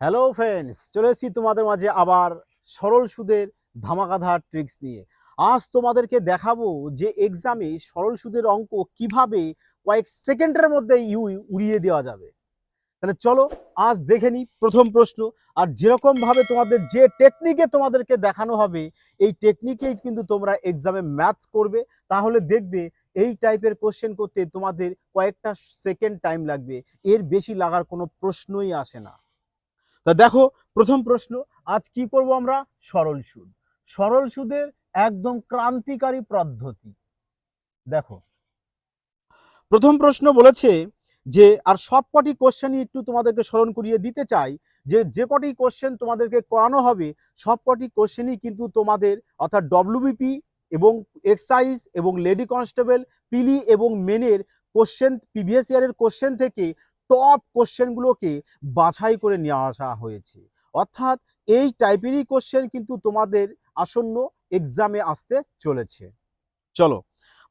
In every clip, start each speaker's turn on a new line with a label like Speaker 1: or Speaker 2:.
Speaker 1: Hello friends চলে এসেছি তোমাদের মাঝে আবার সরল সুদের ধামাকাধার ট্রিক্স নিয়ে। আজ তোমাদেরকে দেখাবো যে এক্সামে সরল সুদের অঙ্ক কীভাবে কয়েক সেকেন্ডের মধ্যে ইউ উড়িয়ে দেওয়া যাবে। তাহলে চলো আজ দেখে নিই প্রথম প্রশ্ন। আর যেরকম ভাবে তোমাদের যে টেকনিকে তোমাদেরকে দেখানো হবে, এই টেকনিকেই কিন্তু তোমরা এক্সামে ম্যাথ করবে। তাহলে দেখবে এই টাইপের কোশ্চেন করতে তোমাদের কয়েকটা সেকেন্ড টাইম লাগবে। এর বেশি লাগার কোনো প্রশ্নই আসে না। তা দেখো, প্রথম প্রশ্ন, আজ কি করব আমরা? সরল সুদ। সরল সুদের একদম ক্রান্তিকারী পদ্ধতি। দেখো, প্রথম প্রশ্ন বলেছে যে, আর সব কটি কোশ্চেনই একটু তোমাদেরকে স্মরণ করিয়ে দিতে চাই যে যে কটি কোশ্চেন তোমাদেরকে করানো হবে, সব কটি কোশ্চেনই কিন্তু তোমাদের, অর্থাৎ ডব্লিউবিপি এবং এক্সাইজ এবং লেডি কনস্টেবল পিলি এবং মেনের কোশ্চেন প্রিভিয়াস ইয়ারের কোশ্চেন থেকে টপ কোশ্চেনগুলোকে বাছাই করে নিয়ে আসা হয়েছে। অর্থাৎ এই টাইপেরই কোশ্চেন কিন্তু তোমাদের আসন্ন এক্সামে আসতে চলেছে। চলো,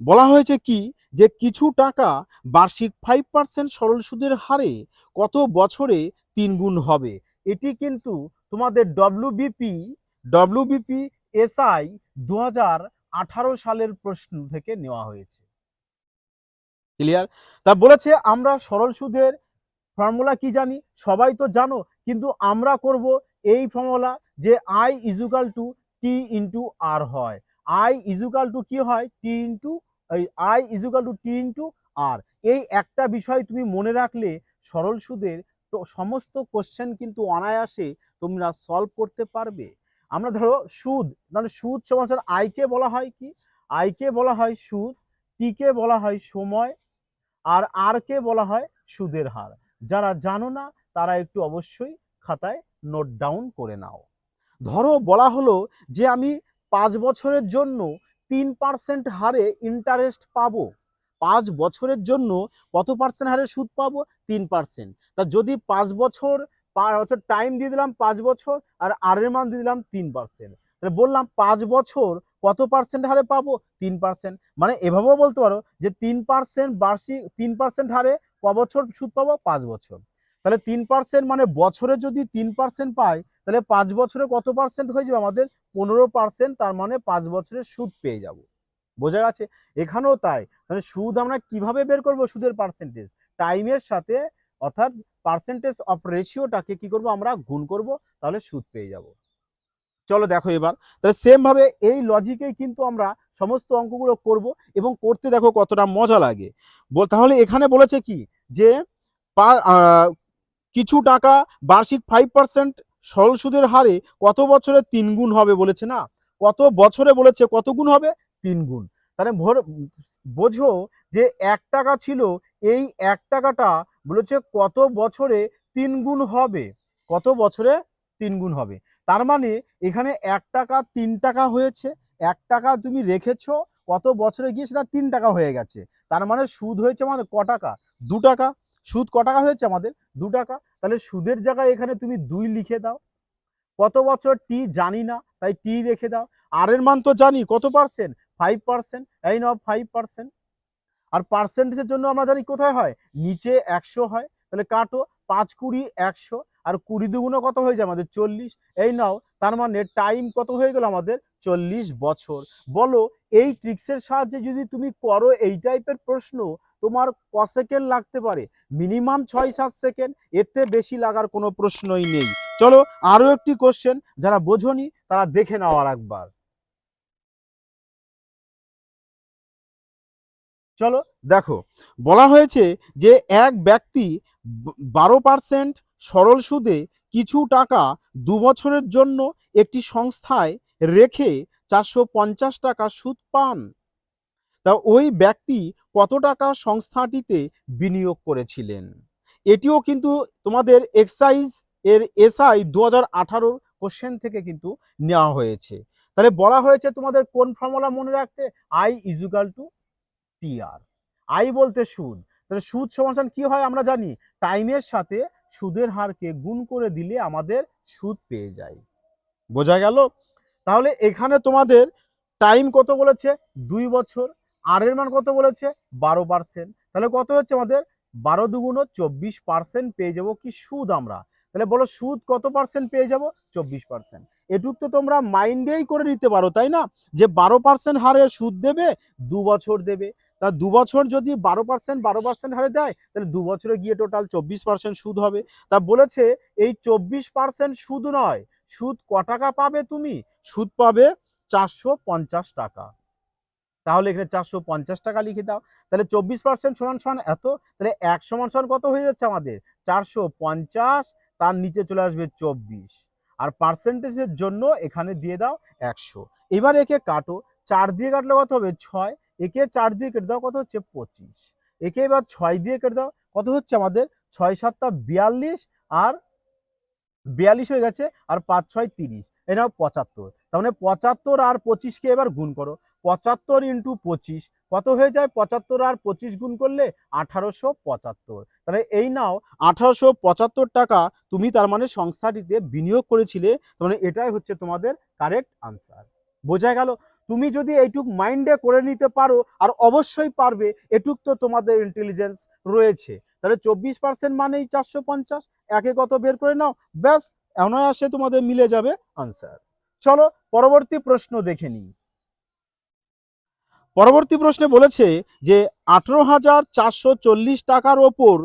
Speaker 1: বলা হয়েছে কি যে কিছু টাকা বার্ষিক ফাইভ পার্সেন্ট সরল সুদের হারে কত বছরে তিন গুণ হবে? এটি কিন্তু তোমাদের ডব্লিউবিপি ডব্লিউবিপি এসআই দু আঠারো সালের প্রশ্ন থেকে নেওয়া হয়েছে। ক্লিয়ার তা বলেছে, আমরা সরল সুদের ফর্মুলা কি জানি? সবাই তো জানো, কিন্তু আমরা করব এই ফর্মুলা যে I equal to T into R হয়। আই ইজুকাল টু কি হয়? T into I equal to T into R এই একটা বিষয় তুমি মনে রাখলে সরল সুদের তো সমস্ত কোশ্চেন কিন্তু অনায়াসে তোমরা সলভ করতে পারবে। আমরা ধরো সুদ মানে সুদ সমাচার আইকে বলা হয় কি? আইকে বলা হয় সুদ টিকে বলা হয় সময়, আর আর কে বলা হয় সুদের হার। যারা জানো না, তারা একটু অবশ্যই খাতায় নোট ডাউন করে নাও। ধরো বলা হলো যে আমি পাঁচ বছরের জন্য তিন পার্সেন্ট হারে ইন্টারেস্ট পাবো। পাঁচ বছরের জন্য কত পার্সেন্ট হারে সুদ পাবো? তিন পার্সেন্ট তা যদি পাঁচ বছর বছর টাইম দিয়ে দিলাম পাঁচ বছর, আর আরের মান দিয়ে দিলাম তিন পার্সেন্ট তাহলে বললাম পাঁচ বছর কত পার্সেন্ট হারে পাবো? তিন পার্সেন্ট মানে এভাবেও বলতে পারো যে তিন পার্সেন্ট বার্ষিক, তিন পার্সেন্ট হারে ক বছর সুদ পাবো? পাঁচ বছর। তাহলে তিন পার্সেন্ট মানে বছরে যদি তিন পার্সেন্ট পাই, তাহলে পাঁচ বছরে কত পার্সেন্ট হয়ে যাবে আমাদের? পনেরো পার্সেন্ট তার মানে পাঁচ বছরের সুদ পেয়ে যাব। বোঝা গেছে? এখানেও তাই। তাহলে সুদ আমরা কীভাবে বের করব সুদের পার্সেন্টেজ টাইমের সাথে অর্থাৎ পার্সেন্টেজ অফ রেশিওটাকে কি করব আমরা গুণ করব? তাহলে সুদ পেয়ে যাব। চলো দেখো এবার। তাহলে সেম ভাবে এই লজিকেই কিন্তু আমরা সমস্ত অঙ্কগুলো করব এবং করতে দেখো কতটা মজা লাগে। তাহলে এখানে বলেছে কি? যে কিছু টাকা বার্ষিক ফাইভ পার্সেন্ট সরল সুদের হারে কত বছরে তিন গুণ হবে বলেছে না? কত বছরে বলেছে কত গুণ হবে? তিন গুণ। তাহলে ভোর- বোঝো যে এক টাকা ছিল, এই এক টাকাটা বলেছে কত বছরে তিন গুণ হবে? কত বছরে তিন গুণ হবে। তার মানে এখানে এক টাকা, তিন টাকা হয়েছে। এক টাকা তুমি রেখেছো, কত বছরে গিয়ে সেটা তিন টাকা হয়ে গেছে। তার মানে সুদ হয়েছে আমাদের ক টাকা? দু টাকা। সুদ ক টাকা হয়েছে আমাদের? দু টাকা। তাহলে সুদের জায়গায় এখানে তুমি দুই লিখে দাও। কত বছর টি জানি না, তাই টি রেখে দাও। আর এর মান তো জানি, কত পার্সেন্ট ফাইভ পার্সেন্ট এই নাও ফাইভ পার্সেন্ট আর পার্সেন্টেজের জন্য আমরা জানি কোথায় হয়? নিচে একশো হয়। তাহলে কাটো, পাঁচ কুড়ি, একশো। আর কুড়ি দুগুণে কত হয়ে যায় আমাদের চল্লিশ? এই নাও, তার মানে টাইম কত হয়ে গেল আমাদের চল্লিশ বছর। বলো, এই ট্রিক্সের সাহায্যে যদি তুমি করো এই টাইপের প্রশ্ন, তোমার ক সেকেন্ড লাগতে পারে? মিনিমাম ছয় সাত সেকেন্ড এতে বেশি লাগার কোনো প্রশ্নই নেই। চলো, আরও একটি কোশ্চেন যারা বোঝনি, তারা দেখে নাও আর একবার। চলো, দেখো, বলা হয়েছে যে এক ব্যক্তি বারো পার্সেন্ট সরল সুদে কিছু টাকা দু বছরের জন্য একটি সংস্থায় রেখে চারশো পঞ্চাশ টাকা সুদ পান। তা ওই ব্যক্তি কত টাকা সংস্থাটিতে বিনিয়োগ করেছিলেন? এটিও কিন্তু তোমাদের এক্সাইজ এর এসআই দু হাজার আঠারোর কোশ্চেন থেকে কিন্তু নেওয়া হয়েছে। তাহলে বলা হয়েছে তোমাদের কোন ফর্মুলা মনে রাখতে? I equal to T R I বলতে সুদ। তাহলে সুদ সমাধান কি হয় আমরা জানি? টাইমের সাথে সুদের হারকে গুণ করে দিলে আমাদের সুদ পেয়ে যায়। বোঝা গেল? তাহলে এখানে তোমাদের টাইম কত বলেছে? দুই বছর। আর এর মান কত বলেছে? বারো পার্সেন্ট তাহলে কত হচ্ছে আমাদের? বারো দুগুণ চব্বিশ পার্সেন্ট পেয়ে যাব কি সুদ আমরা। তাহলে বলো সুদ কত পার্সেন্ট পেয়ে যাব? চব্বিশ পার্সেন্ট এটুক তো তোমরা মাইন্ডেই করে নিতে পারো, তাই না? যে বারো পার্সেন্ট হারে সুদ দেবে, দু বছর দেবে। তা দু বছর যদি বারো পার্সেন্ট বারো পার্সেন্ট হারে দেয়, তাহলে দু বছরে গিয়ে টোটাল চব্বিশ পার্সেন্ট সুদ হবে। তা বলেছে, এই চব্বিশ পার্সেন্ট সুদ নয়, সুদ ক টাকা পাবে তুমি? সুদ পাবে চারশো পঞ্চাশ টাকা। তাহলে এখানে চারশো পঞ্চাশ টাকা লিখে দাও। তাহলে চব্বিশ পার্সেন্ট সমান সমান এত? তাহলে এক সমান সমান কত হয়ে যাচ্ছে আমাদের? চারশো পঞ্চাশ, তার নিচে চলে আসবে চব্বিশ। আর পার্সেন্টেজের জন্য এখানে দিয়ে দাও একশো। এবার একে কাটো, চার দিয়ে কাটলে কত হবে? ছয়। একে চার দিয়ে কেটে দাও, কত হচ্ছে? পঁচিশ। একে এবার ছয় দিয়ে কেটে দাও, কত হচ্ছে আমাদের? ছয় সাতটা বিয়াল্লিশ আর বিয়াল্লিশ হয়ে গেছে, আর পাঁচ ছয় তিরিশ। এটা পঁচাত্তর। তার মানে পঁচাত্তর আর পঁচিশকে এবার গুণ করো। পঁচাত্তর ইন্টু পঁচিশ, কত হয়ে যায়? পঁচাত্তর আর পঁচিশ গুণ করলে আঠারোশো পঁচাত্তর। তাহলে এই নাও, আঠারোশো পঁচাত্তর টাকা তুমি তার মানে সংস্থাটিতে বিনিয়োগ করেছিলে, তার মানে এটাই হচ্ছে তোমাদের কারেক্ট আনসার বোঝা গেল? তুমি যদি এইটুক মাইন্ডে করে নিতে পারো, আর অবশ্যই পারবে, এটুক তো তোমাদের ইন্টেলিজেন্স রয়েছে। তাহলে চব্বিশ পার্সেন্ট মানেই চারশো পঞ্চাশ, একে কত বের করে নাও? ব্যাস, অনায়াসে তোমাদের মিলে যাবে আনসার চলো, পরবর্তী প্রশ্ন দেখে নিই। পরবর্তী প্রশ্নে বলেছে যে আঠেরো হাজার চারশো চল্লিশ টাকার ওপর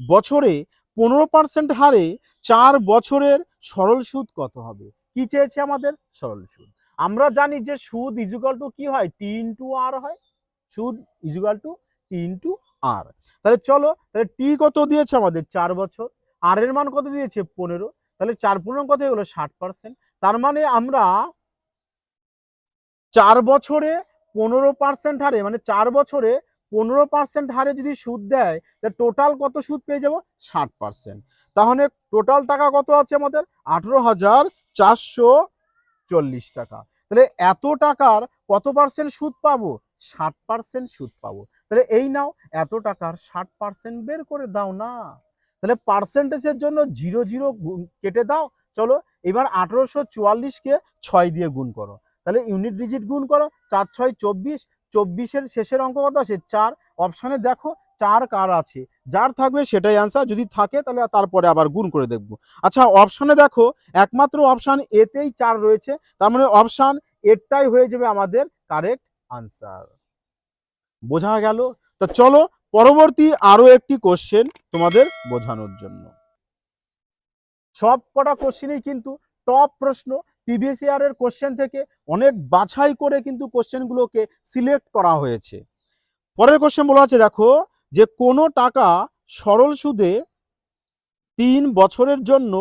Speaker 1: বছরে পনেরো পার্সেন্ট হারে চার বছরের সরল সুদ কত হবে? কি চেয়েছে আমাদের? সরল সুদ। আমরা জানি যে সুদ ইজুকাল টু কি হয়? টি ইন্টু আর হয়। সুদ equal to T into R তাহলে চলো, তাহলে টি কত দিয়েছে আমাদের? চার বছর। আর এর মান কত দিয়েছে? পনেরো। তাহলে চার পনেরো কত গেলো ষাট পার্সেন্ট। তার মানে আমরা চার বছরে পনেরো পার্সেন্ট হারে মানে চার বছরে পনেরো পার্সেন্ট হারে যদি সুদ দেয় তাহলে টোটাল কত সুদ পেয়ে যাব? ষাট পার্সেন্ট তাহলে টোটাল টাকা কত আছে আমাদের? আঠেরো হাজার চারশো চল্লিশ টাকা। তাহলে এত টাকার কত পার্সেন্ট সুদ পাবো? ষাট পার্সেন্ট সুদ পাবো। তাহলে এই নাও, এত টাকার ষাট পার্সেন্ট বের করে দাও না। তাহলে পার্সেন্টেজের জন্য জিরো জিরো কেটে দাও। চলো, এবার আঠেরোশো চুয়াল্লিশকে ছয় দিয়ে গুণ করো। তাহলে ইউনিট ডিজিট গুণ করো, চার, ছয়, চব্বিশ, চব্বিশের শেষের অঙ্ক কত আছে? চার। অপশানে দেখো, চার কার আছে? যার থাকবে সেটাই অ্যান্সার যদি থাকে তাহলে তারপরে আবার গুণ করে দেখব। আচ্ছা অপশানে দেখো, একমাত্র অপশান এতেই চার রয়েছে, তার মানে অপশান এরটাই হয়ে যাবে আমাদের কারেক্ট আনসার বোঝা গেল? তো চলো, পরবর্তী আরও একটি কোশ্চেন তোমাদের বোঝানোর জন্য। সব কটা কোশ্চেনই কিন্তু টপ প্রশ্ন প্রিভিয়াস ইয়ারের কোশ্চেন থেকে অনেক বাছাই করে কিন্তু কোশ্চেনগুলোকে সিলেক্ট করা হয়েছে। পরের কোশ্চেন বলা আছে, দেখো, যে কোনো টাকা সরল সুদে তিন বছরের জন্য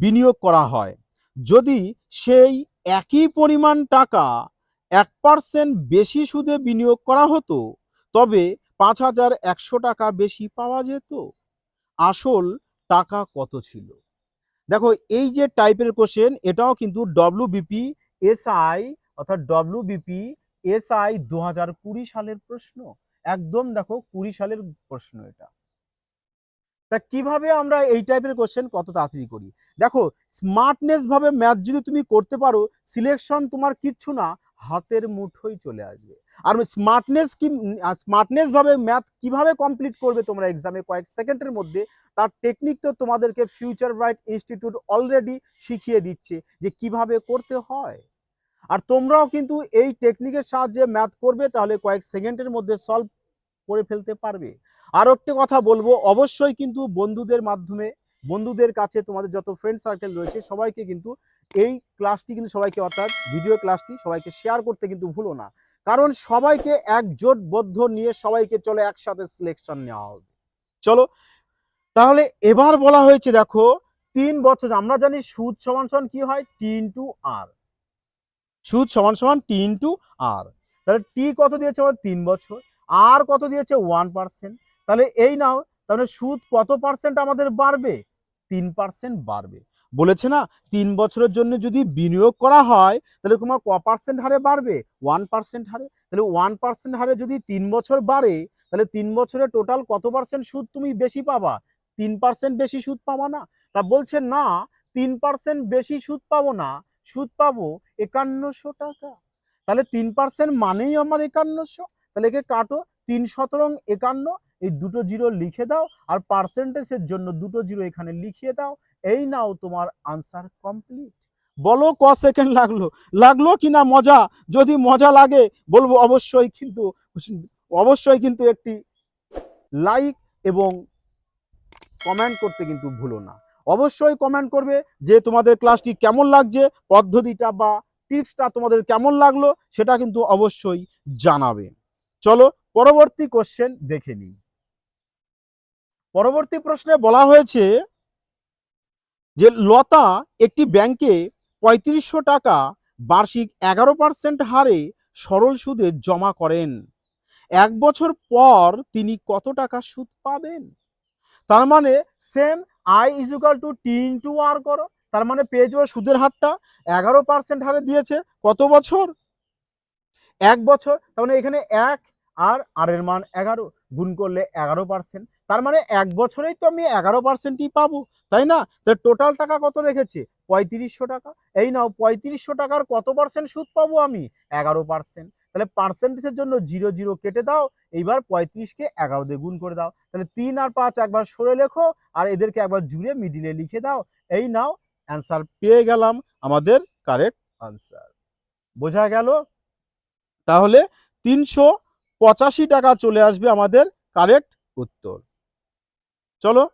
Speaker 1: বিনিয়োগ করা হয়। যদি সেই একই পরিমাণ টাকা এক পার্সেন্ট বেশি সুদে বিনিয়োগ করা হতো, তবে পাঁচ হাজার একশো টাকা বেশি পাওয়া যেত। আসল টাকা কত ছিল? দেখো, এই যে টাইপের কোশ্চেন এটাও কিন্তু ডব্লিউবিপি এসআই অর্থাৎ ডব্লিউবিপি এসআই দু হাজার কুড়ি সালের প্রশ্ন। একদম দেখো, কুড়ি সালের প্রশ্ন এটা। তা কীভাবে আমরা এই টাইপের কোশ্চেন কত তাড়াতাড়ি করি? দেখো স্মার্টনেস ভাবে ম্যাথ যদি তুমি করতে পারো সিলেকশন তোমার কিচ্ছু না হাতের মুঠোই চলে আসবে। আর স্মার্টনেস কি স্মার্টনেস ভাবে ম্যাথ কীভাবে কমপ্লিট করবে তোমরা এক্সামে কয়েক সেকেন্ডের মধ্যে, তার টেকনিক তো তোমাদেরকে ফিউচার ব্রাইট ইনস্টিটিউট অলরেডি শিখিয়ে দিচ্ছে যে কীভাবে করতে হয়। আর তোমরাও কিন্তু এই টেকনিকের সাহায্যে ম্যাথ করবে, তাহলে কয়েক সেকেন্ডের মধ্যে সলভ করে ফেলতে পারবে। আর একটি কথা বলব, অবশ্যই কিন্তু বন্ধুদের মাধ্যমে বন্ধুদের কাছে তোমাদের যত ফ্রেন্ড সার্কেল রয়েছে, সবাইকে কিন্তু এই ক্লাসটি কিন্তু সবাইকে অর্থাৎ ভিডিও ক্লাসটি সবাইকে শেয়ার করতে কিন্তু ভুলো না। কারণ সবাইকে একজোটবদ্ধ নিয়ে সবাইকে চলে একসাথে সিলেকশন নেওয়া হবে। চলো, তাহলে এবার বলা হয়েছে দেখো, তিন বছর, আমরা জানি সুদ সমান সমান কি হয়? টি ইন্টু আর সুদ সমান সমান টি ইন্টু আর তাহলে টি কত দিয়েছে আমার তিন বছর। আর কত দিয়েছে? ওয়ান পার্সেন্ট তাহলে এই নাও, তাহলে সুদ কত পার্সেন্ট আমাদের বাড়বে? তিন পার্সেন্ট বাড়বে। বলেছে না, তিন বছরের জন্য যদি বিনিয়োগ করা হয়, তাহলে তোমার ক পার্সেন্ট হারে বাড়বে ওয়ান পার্সেন্ট হারে। তাহলে ওয়ান পার্সেন্ট হারে যদি তিন বছর বাড়ে, তাহলে তিন বছরে টোটাল কত পার্সেন্ট সুদ তুমি বেশি পাবা? তিন পার্সেন্ট বেশি সুদ পাবা না। তা বলছে না, তিন পার্সেন্ট বেশি সুদ পাবো না, সুদ পাবো একান্নশো টাকা। তাহলে তিন পার্সেন্ট মানেই আমার একান্নশো। তাহলে একে কাটো তিন সতেরং একান্ন, এই দুটো জিরো লিখে দাও আর পার্সেন্টেজের জন্য দুটো জিরো এখানে লিখিয়ে দাও। এই নাও তোমার আনসার কমপ্লিট বলো ক সেকেন্ড লাগল? লাগল কি না মজা? যদি মজা লাগে, বলব অবশ্যই কিন্তু অবশ্যই কিন্তু একটি লাইক এবং কমেন্ট করতে কিন্তু ভুলো না। অবশ্যই কমেন্ট করবে যে তোমাদের ক্লাসটি কেমন লাগছে, পদ্ধতিটা বা টিপসটা তোমাদের কেমন লাগল, সেটা কিন্তু অবশ্যই জানাবে। চলো পরবর্তী কোশ্চেন দেখে নিই। পরবর্তী প্রশ্নে বলা হয়েছে যে, লতা একটি ব্যাংকে পঁয়ত্রিশশো টাকা বার্ষিক এগারো পার্সেন্ট হারে সরল সুদে জমা করেন। এক বছর পর তিনি কত টাকা সুদ পাবেন? তার মানে same I equal to T into R করো। তার মানে পেয়ে যাব সুদের হারটা। এগারো পার্সেন্ট হারে দিয়েছে কত বছর? এক বছর। তার মানে এখানে এক আর আর এর মান এগারো গুণ করলে এগারো পার্সেন্ট তার মানে এক বছরেই তো আমি এগারো পার্সেন্টই পাবো, তাই না? তাহলে টোটাল টাকা কত রেখেছে? পঁয়ত্রিশশো টাকা। এই নাও, পঁয়ত্রিশশো টাকার কত পার্সেন্ট সুদ পাবো আমি? এগারো পার্সেন্ট তাহলে পার্সেন্টেজের জন্য জিরো জিরো কেটে দাও, এইবার পঁয়ত্রিশকে এগারো দিয়ে গুণ করে দাও। তাহলে তিন আর পাঁচ একবার সরে লেখো, আর এদেরকে একবার জুড়ে মিডিলে লিখে দাও। এই নাও অ্যান্সার পেয়ে গেলাম আমাদের কারেক্ট আনসার বোঝা গেল? তাহলে তিনশো পঁচাশি টাকা চলে আসবে আমাদের কারেক্ট উত্তর। চলো,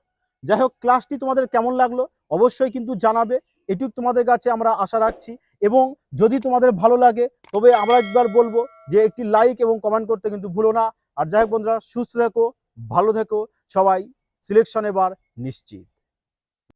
Speaker 1: যাই হোক ক্লাসটি তোমাদের কেমন লাগল অবশ্যই কিন্তু জানাবে। এটুক তোমাদের কাছে আমরা আশা রাখছি এবং যদি তোমাদের ভালো লাগে, তবে আমরা একবার বলব যে একটি লাইক এবং কমেন্ট করতে কিন্তু ভুলো না। আর যাই হোক বন্ধুরা, সুস্থ থেকো, ভালো থেকো, সবাই সিলেকশন এবার নিশ্চিত।